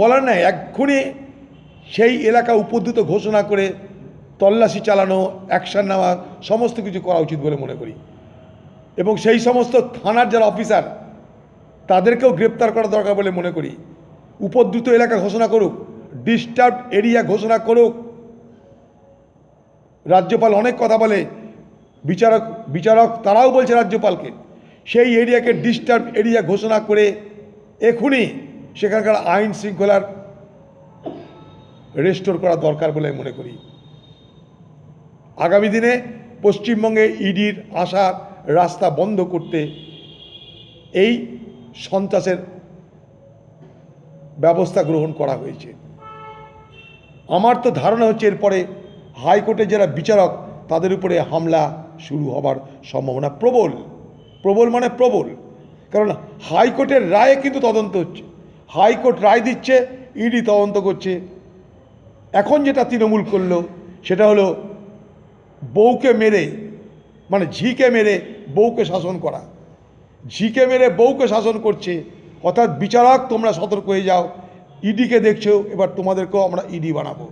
বলার নাই, এক্ষুনি সেই এলাকা উপদ্রুত ঘোষণা করে তল্লাশি চালানো অ্যাকশন নেওয়া, সমস্ত কিছু করা উচিত বলে মনে করি। এবং সেই সমস্ত থানার যারা অফিসার তাদেরকেও গ্রেপ্তার করা দরকার বলে মনে করি। উপদ্রুত এলাকা ঘোষণা করুক ডিস্টার্ব এরিয়া ঘোষণা করুক। রাজ্যপাল অনেক কথা বলে, বিচারক বিচারক তারাও বলছে রাজ্যপালকে। সেই এরিয়াকে ডিস্টার্ব এরিয়া ঘোষণা করে এখনই সেখানকার আইন শৃঙ্খলার রেস্টোর করা দরকার বলে মনে করি। আগামী দিনে পশ্চিমবঙ্গে ইডির আসার রাস্তা বন্ধ করতে এই সন্ত্রাসের ব্যবস্থা গ্রহণ করা হয়েছে। আমার তো ধারণা হচ্ছে এরপরে হাইকোর্টের যারা বিচারক, তাদের উপরে হামলা শুরু হবার সম্ভাবনা প্রবল। প্রবল মানে প্রবল। কারণ হাইকোর্টের রায়ে কিন্তু তদন্ত হচ্ছে। হাইকোর্ট রায় দিচ্ছে, ইডি তদন্ত করছে। এখন যেটা তৃণমূল করল, সেটা হলো বউকে মেরে মানে ঝিকে মেরে বউকে শাসন করা। ঝিকে মেরে বউকে শাসন করছে, অর্থাৎ বিচারক, তোমরা সতর্ক হয়ে যাও, ইডিকে দেখছ, এবার তোমাদেরকেও আমরা ইডি বানাবো।